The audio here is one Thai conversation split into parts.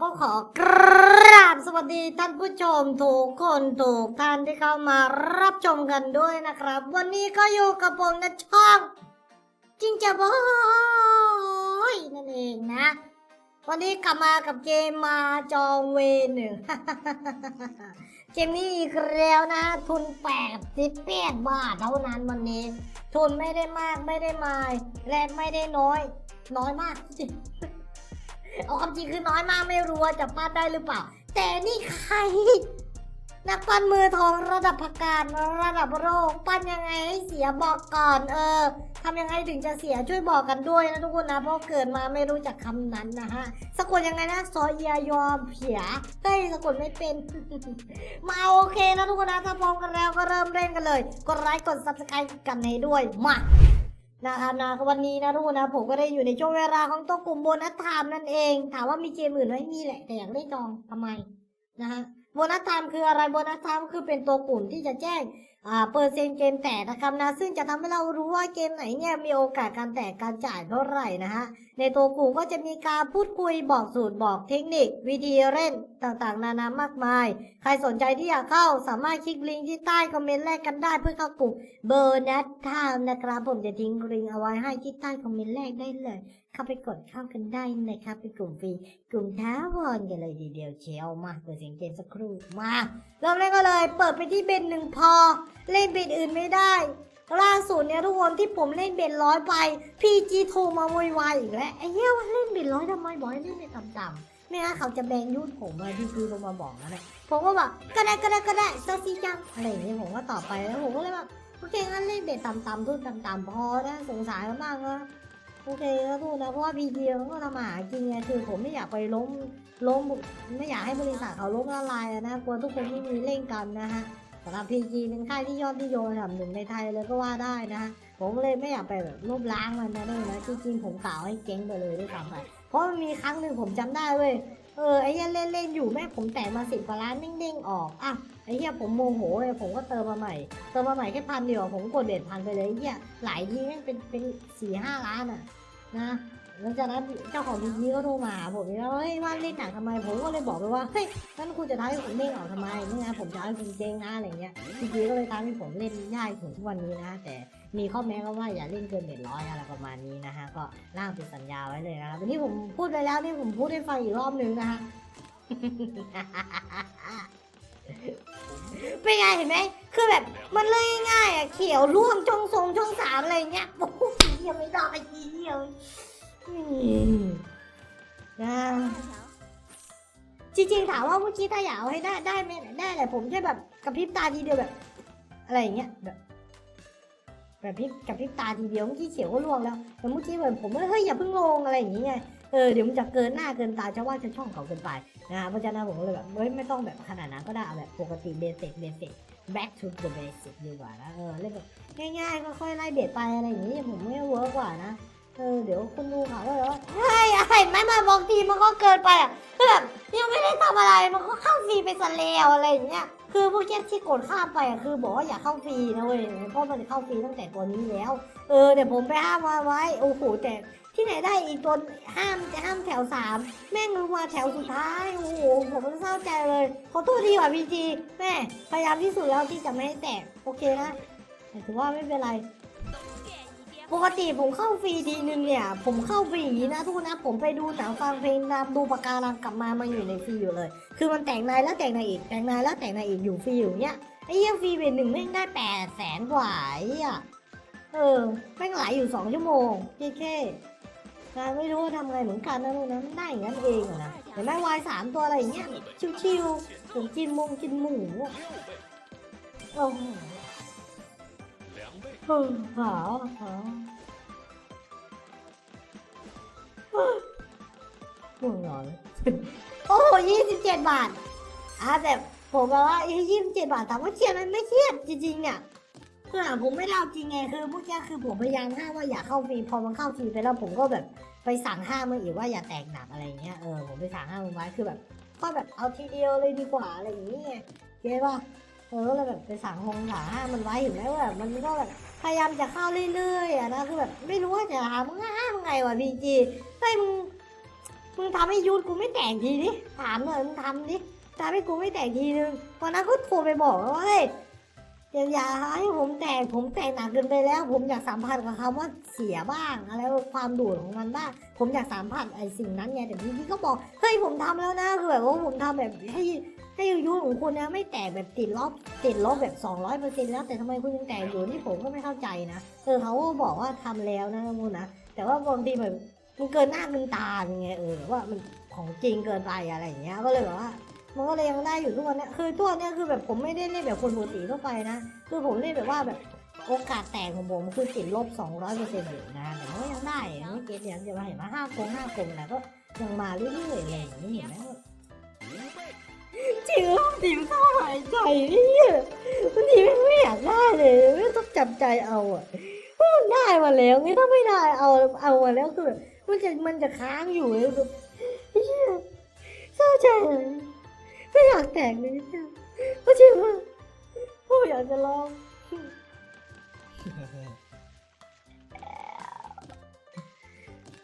ก็ขอกราบสวัสดีท่านผู้ชมทุกคนทุกท่านที่เข้ามารับชมกันด้วยนะครับ วันนี้ก็อยู่กับผมนะช่องจิงจะบอยนั่นเองนะ วันนี้กลับมากับเกมมาจองเวรหนึ่งเกมนี้อีกแล้วนะ ทุนแปดสิบแปดบาทเท่านั้นวันนี้ ทุนไม่ได้มากไม่ได้มายและไม่ได้น้อย น้อยมากจริง เอาความจริงคือน้อยมากไม่รู้ว่าจะปั้นได้หรือเปล่า แต่นี่ใคร นักปั้นมือทองระดับประกาศระดับโลกปั้นยังไงให้เสียบอกก่อนเออทำยังไงถึงจะเสียช่วยบอกกันด้วยนะทุกคนนะเพราะเกิดมาไม่รู้จักคำนั้นนะฮะสะกดยังไงนะซอเอียยอมเผียเฮ้ยสะกดไม่เป็น มาโอเคนะทุกคนนะถ้าพร้อมกันแล้วก็เริ่มเล่นกันเลย กดไลค์กด subscribe กันให้ด้วยมา นะครับนะวันนี้นะทุกคนนะผมก็ได้อยู่ในช่วงเวลาของตัวกลุ่มโบนัสไทม์นั่นเอง ถามว่ามีเกมอื่นไหมมีแหละ แต่อยากเล่นจองทำไมนะฮะโบนัสไทม์คืออะไรโบนัสไทม์คือเป็นตัวกลุ่มที่จะแจ้งอ่าเปอร์เซ็นต์เกมแตกนะครับนะซึ่งจะทำให้เรารู้ว่าเกมไหนเนี่ยมีโอกาสการแตกการจ่ายเท่าไหร่นะฮะ ในตัวกลุ่มก็จะมีการพูดคุยบอกสูตรบอกเทคนิค วิธีเล่นต่างๆ นานามากมาย ใครสนใจที่อยากเข้าสามารถคลิกลิงก์ที่ใต้คอมเมนต์แรกกันได้เพื่อเข้ากลุ่มเบอร์นัดไทม์นะครับผมจะทิ้งลิงก์เอาไว้ให้ที่ใต้คอมเมนต์แรกได้เลย เข้าไปกดเข้ากันได้นะครับเป็นกลุ่มฟรีกลุ่มท้าวอนกันเลยทีเดียวเชียวมาเปิดเสียงเกมสักครู่มาเริ่มเล่นก็เลย เปิดไปที่เบนหนึ่งพอ เล่นเบนอื่นไม่ได้ ล่าสุดเนี่ยทุกคนที่ผมเล่นเบนร้อยไปพีจีโทรมาโวยวายอีกแล้วไอ้เหี้ยว่าเล่นเบนร้อยทำไมบอกให้เล่นเบนต่ำๆไม่งั้นเขาจะแบนยูทผมเลยพีจีโทรมาบอกนะเนี่ยผมก็บอกก็ได้ก็ได้ก็ได้ซาซีจังอะไรอย่างเงี้ยผมก็ตอบไปแล้วผมก็เลยแบบโอเคงั้นเล่นเบ็ดต่ำๆทุนต่ำๆพอนะสงสารมันบ้างนะโอเคก็พูดนะเพราะว่าพีเดียมันก็ทำมาหากินไงคือผมไม่อยากไปล้มล้มไม่อยากให้บริษัทเขาล้มละลายนะกลัวทุกคนไม่มีเล่นกันนะฮะ สำหรับพีจีเป็นค่ายที่ยอดนิยมอันดับหนึ่งในไทยเลยก็ว่าได้นะฮะผมเลยไม่อยากไปแบบลบล้างมันนะนี่นะจริงๆผมกล่าวให้เจ๊งไปเลยด้วยซ้ำไปเพราะมันมีครั้งหนึ่งผมจำได้เว้ยเออไอ้เหี้ยเล่นเล่นๆอยู่แม่ผมแตะมาสิบกว่าล้านเด้งๆออกอะไอ้เหี้ยผมโมโหเลยผมก็เติมมาใหม่เติมมาใหม่แค่พันเดียวผมกดเด็ดพันไปเลยไอ้เหี้ยหลายทีแม่งเป็นเป็นสี่ห้าล้านอะนะ หลังจากนั้นเจ้าของพีจีก็โทรมาหาผมแล้วาเฮ้ยว่าเล่นหนังทำไมผมก็เลยบอกไปว่าเฮ้ยงั้นคุณจะท้าให้ผมเล่นออกทำไมไม่งั้นผมจะให้คุณเจ๊งนะอะไรเงี้ยพีจีก็เลยทำให้ผมเล่นได้ถึงทุกวันนี้นะ แต่มีข้อแม้ก็ว่าอย่าเล่นเกินเด็ดร้อยอะไรประมาณนี้นะฮะก็ร่างเป็นสัญญาไว้เลยนะครับวันนี้ผมพูดไปแล้วนี่ผมพูดให้ฟังอีกรอบหนึงนะฮะเป็นไงเห็นไหมคือแบบมันเลยง่ายอะเขียวร่วงช่องทรงช่องสามอะไรเงี้ยโอ้โหเหี้ยไม่ได้เหี้ยอื นะจริงๆถามว่าเมื่อกี้ถ้าอยากเอาให้ได้ได้ไหมได้แหละผมแค่แบบกระพริบตาทีเดียวแบบ อะไรอย่างเงี้ยแบบแบบพริบกระพริบตาทีเดียวเมื่อกี้เขียวก็ร่วงแล้วแต่เมื่อกี้เหมือนผมว่าเฮ้ยอย่าเพิ่งลงอะไรอย่างเงี้ยเออเดี๋ยวมันจะเกินหน้าเกินตาจะว่าจะช่องเขาเกินไปนะเพราะฉะนั้นผมก็เลยแบบเฮ้ยไม่ต้องแบบขนาดนั้นก็ได้เอาแบบปกติเบสิกเบสิก back to the basic ดีกว่านะเออเล่นแบบง่ายๆก็ค่อยไล่เบ็ดไปอะไรอย่างนี้ยผมไม่เวิร์กกว่านะ เออเดี๋ยวคุณดูค่ะว่าแบบเฮ้ยเห็นไหมมาบอกทีมันก็เกินไปอะแบบยังไม่ได้ทำอะไรมันก็เข้าฟรีไปซะแล้วอะไรอย่างเงี้ยคือพวกเจ้ที่กดข้ามไปอะคือบอกว่าอย่าเข้าฟรีนะเว้ยเพราะมันเข้าฟรีตั้งแต่ตัวนี้แล้ว เออเดี๋ยวผมไปห้ามไว้โอ้โหแต่ที่ไหนได้อีกตัวห้ามจะห้ามแถวสามแม่งรู้มาแถวสุดท้ายโอ้โหผมเศร้าใจเลยขอโทษทีว่ะพีจีแม่พยายามที่สุดแล้วที่จะไม่ให้แตกโอเคนะแต่ถือว่าไม่เป็นไร ปกติผมเข้าฟรีทีนึงเนี่ย ผมเข้าฟรีอย่างนี้นะทุกคนนะ ผมไปดูหนังฟังเพลงนำดูปากการังกลับมามาอยู่ในฟรีอยู่เลย คือมันแต่งในแล้วแต่งในอีกแต่งในแล้วแต่งในอีกอยู่ฟรีอยู่เนี่ยไอ้เหี้ยฟรีเป็นหนึ่งแม่งได้แปดแสนกว่าไอ้เหี้ยเออแม่งไหลอยู่สองชั่วโมงแค่แค่งานไม่รู้ว่าทำไงเหมือนกันนะลูกนะมันได้อย่างนั้นเองอะนะเห็นไหมวายสามตัวอะไรอย่างเงี้ยชิวๆผมกินมงกินหมูโอ้โห ห่วงนอนโอ้โหยี่สิบเจ็ดบาทอะแต่ผมบอกว่ายี่สิบเจ็ดบาทถามว่าเครียดไหมไม่เครียดจริงๆเนี่ยคืออะผมไม่เล่าจริงไงคือเมื่อกี้คือผมพยายามห้ามว่าอย่าเข้าฟรีพอมันเข้าฟรีไปแล้วผมก็แบบไปสั่งห้ามมันอีกว่าอย่าแตกหนักอะไรเงี้ยเออผมไปสั่งห้ามมันไว้คือแบบก็แบบเอาทีเดียวเลยดีกว่าอะไรอย่างเงี้ยเก็ตป่ะเออก็เลยแบบไปสั่งหงสั่งห้ามมันไว้เห็นไหมว่ามันก็แบบ ยายามจะเข้าเรื่อยๆอะนะคือแบบไม่รู้ว่าจะหามึงห้ามไงวะพีจีเฮ้ยมึงมึงทำให้ยุทกูไม่แตกทีดิถามหน่อยมึงทำดิทำให้กูไม่แตกทีนึงวันนั้นก็โทรไปบอกว่าเฮ้ยอย่าอย่าให้ผมแตกผมแตกหนักเกินไปแล้ว ผมอยากสัมผัสกับคำว่าเสียบ้างอะไรความดูดของมันบ้างผมอยากสัมผัสไอ้สิ่งนั้นไงแต่พี่จีก็บอกเฮ้ยผมทำแล้วนะคือแบบว่าผมทำแบบให้ ให้อายุของคุณนะไม่แตกแบบติดลบติดลบแบบสองร้อยเปอร์เซ็นต์แล้วแต่ทำไมคุณยังแตกอยู่นี่ผมก็ไม่เข้าใจนะเออเขาก็บอกว่าทำแล้วนะคุณนะแต่ว่าบางทีแบบมันเกินหน้าเกินตาอย่างเงี้ยเออแบบว่ามันของจริงเกินไปอะไรอย่างเงี้ยก็เลยแบบว่ามันก็เลยยังได้อยู่ทุกวันเนี้ยคือทุกวันเนี้ยคือแบบผมไม่ได้เล่นแบบคนปกติทั่วไปนะคือผมเล่นแบบว่าแบบโอกาสแตกของผมคือติดลบสองร้อยเปอร์เซ็นต์อยู่นะแต่มันก็ยังได้อะไม่เก็ตยังจะมาเห็นมาห้าคงห้าคงอะก็ยังมาเรื่อยๆอะไรอย่างนี้เห็นไหม จริงแล้วทีมข้าหายใจเนี่ยบางทีไม่อยากได้เลยไม่ต้องจับใจเอาอะเพราะมันได้มาแล้วนี่ถ้าไม่ได้เอาเอามาแล้วคือมันจะมันจะค้างอยู่เลยแบบเหี้ยเศร้าใจเลยไม่อยากแต่งเลยจ้ะเพราะจริงว่าพ่ออยากจะลอง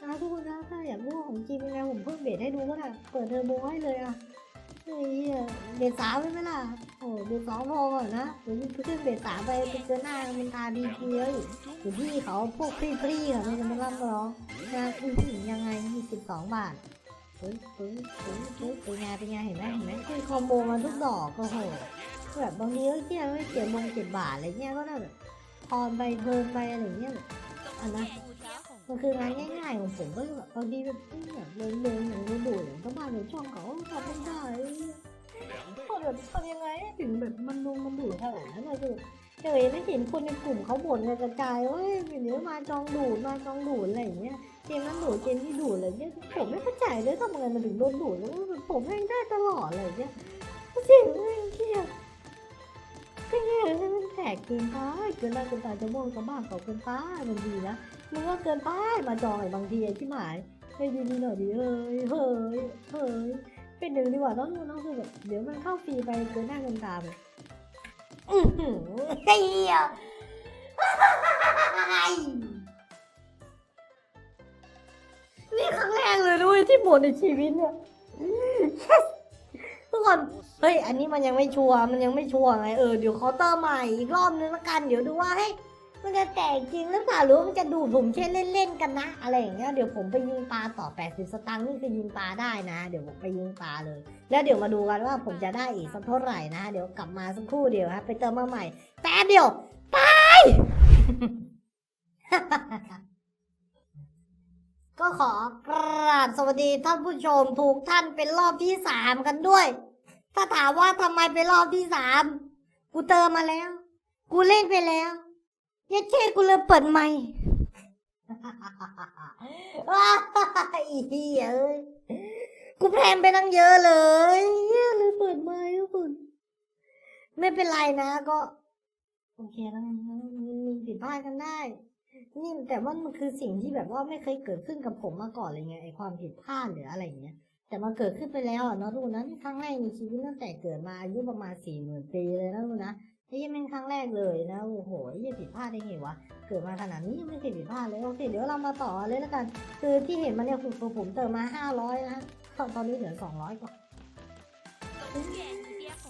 นะทุกคนนะถ้าอยากรู้ของจริงยังไงผมเพิ่มเบสให้ดูก็ได้เปิดเทอร์โบให้เลยอะ เฮ้ยเบสสามไม่ไหมล่ะ โอ้เบสสองพอก่อนนะเดี๋ยวขึ้นเบสสามไปไปเจอหน้ามันทาดีทีเลยเดี๋ยวพี่เขาพวกพรี่ๆค่ะมันจะมารับร้องานะอื้อหือยังไงมีสิบสองบาทเฮ้ยเฮ้ยเฮ้ยเฮ้ยเป็นไงเป็นไงเห็นไหมเห็นไหมคือคอมโบมันทุกดอกก็โหแบบบางทีก็เที่ยไม่เจ็ดโมงเจ็ดบาทอะไรเงี้ยก็ได้แบบพรไปเพลินไปอะไรเงี้ยแบบอันนะ มันคืองานง่ายๆของผมก็แบบบางทีแบบแบบเดินเดินอย่างดูดูอย่างก็บ้านหรือช่องเขาทำไม่ได้ก็แบบทำยังไงถึงแบบมันลงมันดูดขนาดนั้นเลยคือเฮ้ยไม่เห็นคนในกลุ่มเขาบ่นกันกระจายว่าเฮ้ยเดี๋ยวมาจองดูดมาจองดูดอะไรอย่างเงี้ยเกมนั้นดูดเกมที่ดูดอะไรเงี้ยผมไม่เข้าใจเลยทำไมมันถึงโดนดูดแล้วผมแม่งได้ตลอดเลยเนี่ยเสียงแม่งเครียดก็เงี้ยมันแตกเกินไปเกินไปเกินไปจะโม่งจะบ้าเขาเกินไปมันดีนะ มันก็เกินไปมาจองไอ้บางทีไอ้ที่หมายให้ดีดีหน่อยดีเฮ้ยเฮ้ยเฮ้ยเป็นหนึ่งดีกว่าต้องต้องคือแบบเดี๋ยวมันเข้าฟรีไปเกินหน้าเกินตาไปอือหือเฮียนี่ครั้งแรกเลยด้วยที่บ่นในชีวิตเนี่ยทุกคนเฮ้ย อันนี้มันยังไม่ชัวร์ มันยังไม่ชัวร์ไง เออ เดี๋ยวเคาน์เตอร์ใหม่อีกรอบนึงละกัน เดี๋ยวดูว่าเฮ้ย มันจะแตกจริงหรือเปล่าหรือมันจะดูดผมแค่เล่นๆกันนะ อะไรอย่างเงี้ยเดี๋ยวผมไปยิงปลาต่อ 80 สตางค์นี่คือยิงปลาได้นะ เดี๋ยวผมไปยิงปลาเลย แล้วเดี๋ยวมาดูกันว่าผมจะได้อีกสักเท่าไหร่นะ เดี๋ยวกลับมาสักครู่เดียวครับไปเติมมาใหม่แป๊บเดียวไปก็ขอกราบสวัสดีท่านผู้ชมทุกท่านเป็นรอบที่สามกันด้วย ถ้าถามว่าทำไมเป็นรอบที่สามกูเติมมาแล้ว กูเล่นไปแล้ว ยัดเช่กูเลยเปิดใหม่ว้ายอีเหี้ยเอ้ยกูแพงไปตั้งเยอะเลยเหี้ยเลยเปิดใหม่ทุกคนไม่เป็นไรนะก็โอเคแล้วกันนะมันมีผิดพลาดกันได้ นี่แต่ว่ามันคือสิ่งที่แบบว่าไม่เคยเกิดขึ้นกับผมมาก่อนเลยไงไอความผิดพลาดหรืออะไรอย่างเงี้ย แต่มันเกิดขึ้นไปแล้วอะเนาะทุกคนนะนี่ครั้งแรกในชีวิตตั้งแต่เกิดมาอายุประมาณสี่หมื่นปีเลยนะทุกคนนะนี่ยังเป็นครั้งแรกเลยนะโอ้โหยังผิดพลาดได้ไงวะเกิดมาขนาดนี้ยังไม่เคยผิดพลาดเลยโอเคเดี๋ยวเรามาต่อเลยแล้วกัน คือที่เห็นมาเนี่ยคือผมเติมมาห้าร้อยนะตอนตอนนี้เหลือสองร้อยกว่า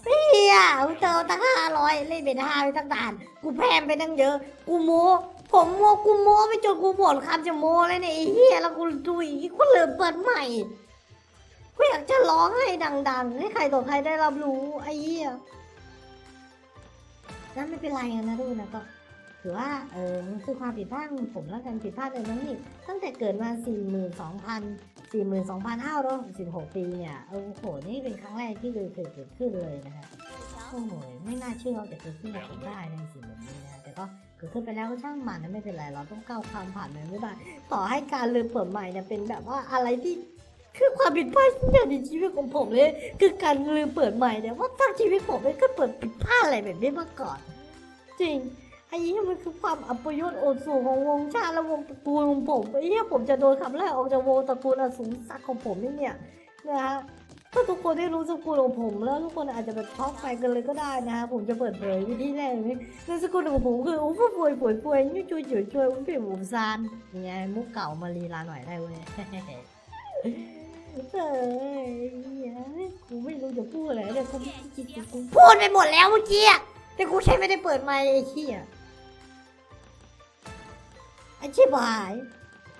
เฮียกูเติมตั้งห้าร้อยเล่นเป็นห้าไปตั้งนาน กูแพงไปตั้งเยอะ กูโมผมโมกูโมไปจนกูหมดคำจะโมเลยเนี่ยไอ้เหี้ยแล้วกูดูอีกกูเลยเปิดใหม่กูอยากจะร้องให้ดัง ๆ ให้ใครต่อใครได้รับรู้ไอ้เหี้ย นั่นไม่เป็นไรนะทุกนะก็ถือว่าเออมันคือความผิดพลาดของผมแล้วกันผิดพลาดเลยมั้งนี่ตั้งแต่เกิดมาสี่หมื่นสองพันสี่หมื่นสองพันห้าร้อยสิบหกปีเนี่ยโอ้โหนี่เป็นครั้งแรกที่เคยเกิดขึ้นเลยนะครับโอ้โหไม่น่าเชื่อว่าจะเกิดขึ้นกับผมได้ในสิ่งแบบนี้นะแต่ก็เกิดขึ้นไปแล้วก็ช่างมันนะไม่เป็นไรเราต้องก้าวข้ามผ่านมันไม่ได้ต่อให้การลืมเปิดใหม่เนี่ยเป็นแบบว่าอะไรที่ คือความผิดพลาดที่ใหญ่ในชีวิตของผมเลย คือการลืมเปิดใหม่เนี่ยว่าทั้งชีวิตผมไม่เคยเปิดผิดพลาดอะไรแบบนี้มาก่อน จริงไอ้เนี่มันคือความอัปยศโอดสูงของวงชาติและวงตระกูลของผมไอ้เนี่ยผมจะโดนคำแรกออกจากวงตระกูลอสูงสักของผมนี่เนี่ยนะฮะถ้าทุกคนได้รู้สกุลของผม แล้วทุกคนอาจจะแบบช็อกไปกันเลยก็ได้นะคะผมจะเปิดเผยวิธีแรกเลยในสกุลของผมคือโอ้โหป่วยป่วยป่วยยุ่ยจุยจุยจุยอุ้มเปี่ยมหมูซานไงมุกเก่ามาลีลาหน่อยได้เว้ย เอ้ยกูไม่รู้จะพูดอะไรเลยกูไม่คิดจะกูพูดไปหมดแล้วเมื่อกี้อะแต่กูใช่ไม่ได้เปิดไมค์ไอ้ขี้ยไอ้ชิบหาย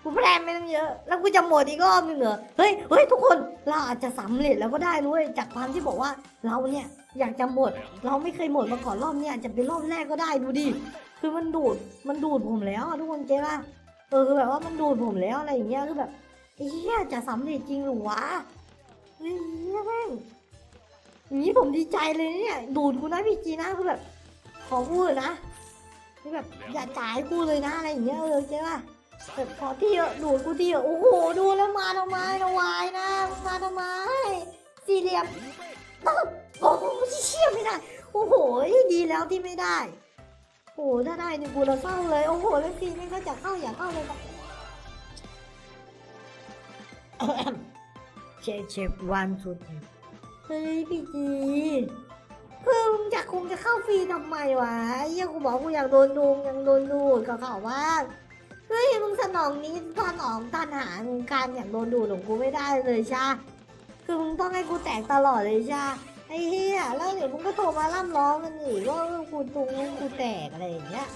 กูแพลนไปตั้งเยอะ แล้วกูจะหมดอีกรอบนึงเหรอ เฮ้ย เฮ้ยทุกคน เราอาจจะสำเร็จแล้วก็ได้นุ้ยจากความที่บอกว่าเราเนี่ยอยากจะหมด เราไม่เคยหมดมาก่อนรอบเนี้ยอาจจะเป็นรอบแรกก็ได้ดูดิ คือมันดูด มันดูดผมแล้วทุกคนเจ๊ป่ะเออคือแบบว่ามันดูดผมแล้วอะไรอย่างเงี้ย คือแบบ เหี้ยจะสำเร็จจริงหรือวะเฮียแม่งอย่างนี้ผมดีใจเลยเนี่ยดูดกูนะพี่จีนะคือแบบ ขอพูดนะคือแบบอย่าจ่ายกูเลยนะอะไรอย่างเงี้ยเออเจ๊ป่ะแบบขอที่เอะดูดกูที่เอะโอ้โหดูแล้วมาทำไมนะวายนะมาทำไมสี่เหลี่ยมตึ๊บโอ้โหเชี่ยไม่ได้โอ้โหดีแล้วที่ไม่ได้โอ้โหถ้าได้เนี่ยกูเราเศร้าเลยโอ้โหแล้วซีไม่ก็จะเข้าอย่าเข้าเลย เชฟเชฟวันสุดเฮ้ยพี่จีเพิ่งจะคงจะเข้าฟรีทำไมวะเหี้ยังกูบอกกูอยากโดนดูงยังโดนดูดกับเขาว่าเฮ้ยมึงสนองนี้สนองตันหามึงการอยากโดนดูดของกูไม่ได้เลยใช่คือมึงต้องให้กูแตกตลอดเลยใช่ไอ้เหี้ยแล้วเดี๋ยวมึงก็โทรมาล่ำร้องกันอีกว่ากูตุงกูแตกอะไรอย่างเงี้ย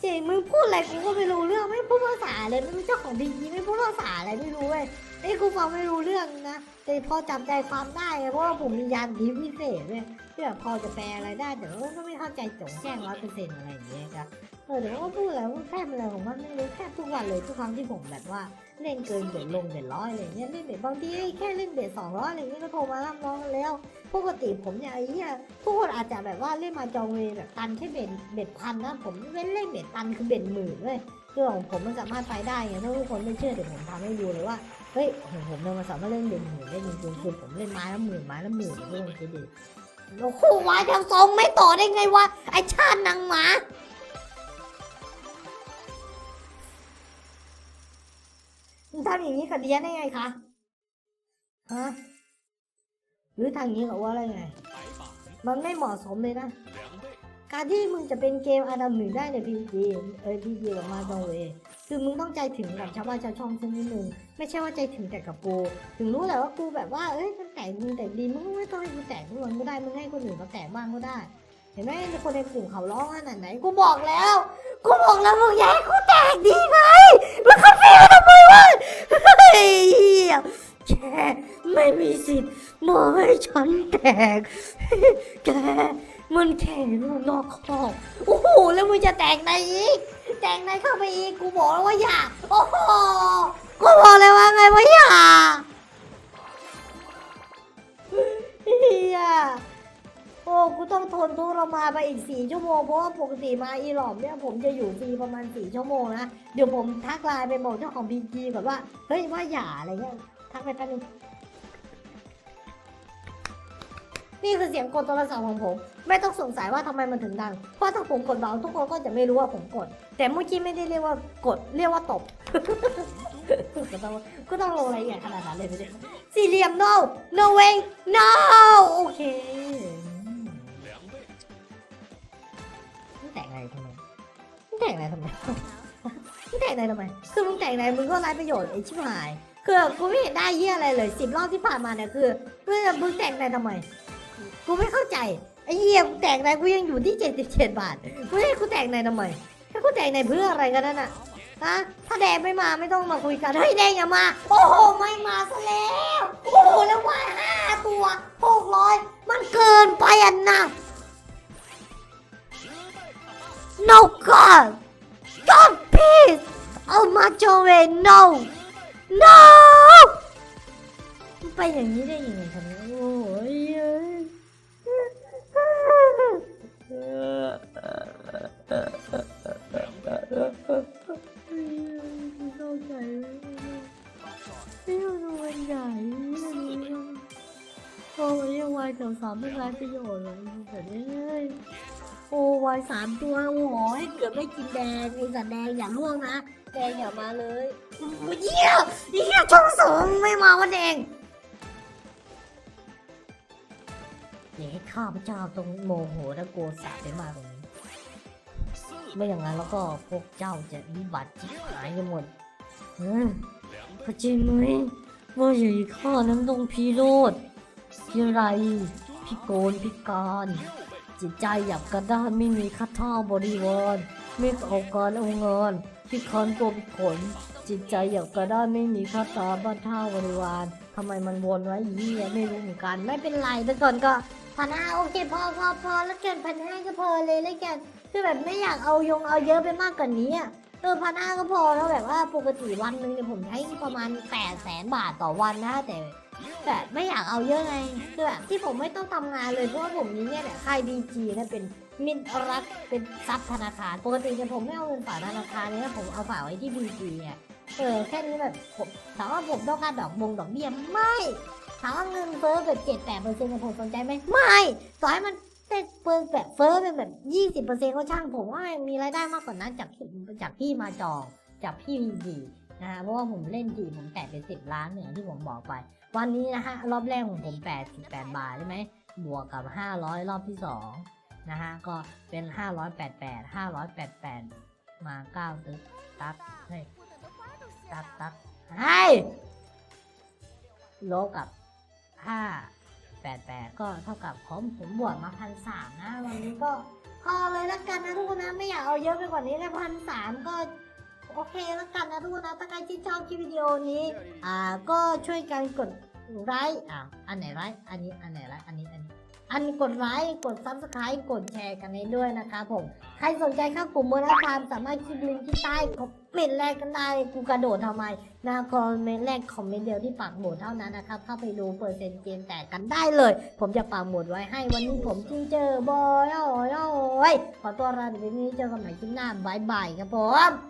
เจ๋งมึงพูดอะไรกูก็ไม่รู้เรื่องไม่พูดภาษาเลยไม่รู้เจ้าของดีไม่พูดภาษาอะไรไม่รู้เว้ยไอ้กูฟังไม่รู้เรื่องนะแต่พอจำใจความได้เพราะว่าผมมียานดีพิเศษเว้ยที่แบบพอจะแปลอะไรได้แต่ว่าก็ไม่เข้าใจจงแจ้งร้อยเปอร์เซ็นต์อะไรอย่างเงี้ยครับ ออเดี๋ยวก็พูดอะไรว่าแค่อะไรของมันไม่รู้แค่ทุกวันเลยทุกครั้งที่ผมแบบว่าเล่นเกินเบ็ดลงเบ็ดร้อยอะไรเงี้ยเล่นเบ็ดบางทีแค่เล่นเบ็ดสองร้อยอะไรเงี้ยก็โทรมารับน้องกันแล้ว ปกติผมเนี่ยไอ้เหี้ยทุกคนอาจจะแบบว่าเล่นมาจองเวรแบบตันแค่เบ็ดเบ็ดพันนะผมเล่นเล่นเบ็ดตันคือเบ็ดหมื่นเลยคือของผมมันสามารถไปได้ไงถ้าทุกคนไม่เชื่อเดี๋ยวผมทำให้ดูเลยว่าเฮ้ยของผมเนี่ยมันสามารถเล่นเบ็ดหมื่นได้จริงๆคือผมเล่นไม้ละหมื่นไม้ละหมื่นทุกคนคิดดิโอ้โหวายทางทรงไม่ต่อได้ไงวะไอชาตินางหมา ทำอย่างนี้กับเดียได้ไงคะฮะหรือทางนี้กับว่าอะไรไง มันไม่เหมาะสมเลยนะ การที่มึงจะเป็นเกมอันดับหนึ่งได้ในพีจีเอ้ยพีจีกับมาจองเวย์คือมึงต้องใจถึงกับชาวบ้านชาวช่องสักนิดนึงไม่ใช่ว่าใจถึงแต่กับกูถึงรู้แหละว่ากูแบบว่าเอ้ยมันแต่งมึงแต่ดีมึงไม่ต้องให้กูแต่งทุกวันก็ได้มึงให้คนอื่นเขาแต่งบ้างก็ได้ เห็นไหมคนในกลุ่มเขาร้องขนาดไหนกูบอกแล้ว กูบอกแล้วมึงอย่าให้กูแต่งดีไงมึงเข้าฟรีม ม่มีสิทธิ์มาให้ฉันแตก แกมันแค่ลูกนอกคอกโอ้โหแล้วมึงจะแตกในอีก แตกในเข้าไปอีกกูบอกแล้วว่าอย่า โอ้โหกูบอกเลยว่าไงว่าอย่าเฮียโอ้กูต้องทนทุกข์รมาไปอีกสี่ชั่วโมงเพราะว่าปกติมาอีหลอมเนี่ยผมจะอยู่ฟรีประมาณสี่ชั่วโมงนะเดี๋ยวผมทักไลน์ไปบอกเจ้าของพีจีก่อนว่าเฮ้ยว่าอย่าอะไรเงี้ยทักไปแป๊บนึง นี่คือเสียงกดโทรศัพท์ของผม ไม่ต้องสงสัยว่าทำไมมันถึงดัง เพราะถ้าผมกดเบาทุกคนก็จะไม่รู้ว่าผมกด แต่เมื่อกี้ไม่ได้เรียกว่ากดเรียกว่าตบก็ต้องก็ต้องลงรายละเอียดขนาดนั้นเลยไม่ได้สี่เหลี่ยม no no way no โอเคแต่งอะไรทำไมแต่งอะไรทำไมมึงแต่งอะไรทำไม คือมึงแต่งอะไรมึงก็ไร้ประโยชน์ไอ้ชิบหาย คือกูไม่เห็นได้เยี่ยอะไรเลยสิบรอบที่ผ่านมาเนี่ยคือเพื่อมึงแต่งอะไรทำไม กูไม่เข้าใจไอ้เหี้ยกูแต่งอะไรกูยังอยู่ที่เจ็ดสิบเจ็ดบาทกูให้กูแต่งในทำไมให้กูแต่งในเพื่ออะไรกันนั่นน่ะฮะถ้าแดงไม่มาไม่ต้องมาคุยกันเฮ้ยแดงอย่ามา โอ้โหไม่มาซะแล้วโอ้โหแล้วว่าห้าตัวหกร้อยมันเกินไปอะนะ no god god please เอามาโจเว no no ไปอย่างนี้ได้ยังไงครับเนี่ยโอ้ ไม่ร้ายประโยชน์เลยแต่เนี่ยโอ้วายสามตัวโอ้โหเกือบได้กินแดงไอ้สัตว์แดงอย่าล่วงนะแดงอย่ามาเลยโอ้ยเหี้ยเหี้ยช่องสองไม่มาวันแดงอย่าให้ข้าพเจ้าต้องโมโหและโกรธสาได้มากกว่านี้ไม่อย่างนั้นแล้วก็พวกเจ้าจะวิบัติจิบหายกันหมดเออเข้าใจไหมว่าอย่ข้านั้นต้องพิโรธพิไร พิโกนพิการ จิตใจหยับกระด้านไม่มีค่าท่าบริวารไม่เอาการเอางานพิการตัวพิขนจิตใจหยับกระด้านไม่มีค่าตาบ้านท่าบริวารทำไมมันวนไว้อีเหี้ยไม่รู้เหมือนกัน ไม่เป็นไรแต่ก่อนก็พันห้าโอเคพอพอพอแล้วกันพันห้าก็พอเลยแล้วกันคือแบบไม่อยากเอายงเอาเยอะไปมากกว่านี้อะเออพันห้าก็พอแล้วแบบว่าปกติวันหนึ่งเนี่ยผมใช้ประมาณแปดแสนบาทต่อวันนะแต่ แต่ไม่อยากเอาเยอะไงคือแบบที่ผมไม่ต้องทำงานเลยเพราะว่าผมนี้เนี่ยแหละค่ายดีจีนะเป็นมิตรรักเป็นทรัพย์ธนาคาร ปกติเนี่ยผมไม่เอาเงินฝากธนาคารเนี่ยผมเอาฝากไว้ที่ดีจีเนี่ยเออแค่นี้แบบผมถามว่าผมต้องการดอกบงดอกเบี้ยไม่ถามว่าเงินเฟ้อแบบเจ็ดแปดเปอร์เซ็นต์ผมสนใจไหมไม่ต่อให้มันแต่เปิแบบเฟ้อเป็นแบบยี่สิบเปอร์เซ็นต์ก็ช่างผมว่ามีรายได้มากกว่านั้นจากที่จากพี่มาจองจากพี่ดีนะฮะเพราะว่าผมเล่นจีผมแตะไปสิบล้านเหนือย่างที่ผมบอกไป วันนี้นะฮะรอบแรกของผมแปดสิบแปดบาทใช่ไหมบวกกับห้าร้อยรอบที่สองนะฮะก็เป็นห้าร้อยแปดแปดห้าร้อยแปดแปดมาเก้าตึกตักเฮ้ยตักตักให้ลบกับห้าแปดแปดก็เท่ากับผมผมบวกมาพันสามนะ วันนี้ก็พอเลยละกันนะทุกคนนะไม่อยากเอาเยอะไปกว่านี้เลยพันสามก็ โอเคและกันนะทุกคนนะถ้าใครที่ชอบคลิปวิดีโอนี้ อ่าก็ช่วยกันกดไลค์อ่าอันไหนไลค์อันนี้อันไหนไลค์อันนี้อันนี้อันกดไลค์กดซับสไครต์กดแชร์กันให้ด้วยนะครับผม ใครสนใจเข้ากลุ่มมือละครสามารถคลิกลิงก์ที่ใต้คอมเมนต์แรกกันได้กูกระโดดทำไมหน้าคอมเมนต์แรกคอมเมนต์เดียวที่ปักหมุดเท่านั้นนะครับเข้าไปดูเปอร์เซ็นต์เกมแตกกันได้เลย ผมจะปักหมุดไว้ให้วันนี้ผมจิงเจอบอยโอ้ยโอ้ยขอตัวลาไปนี้เจอกันใหม่คลิปหน้าบายบายครับผม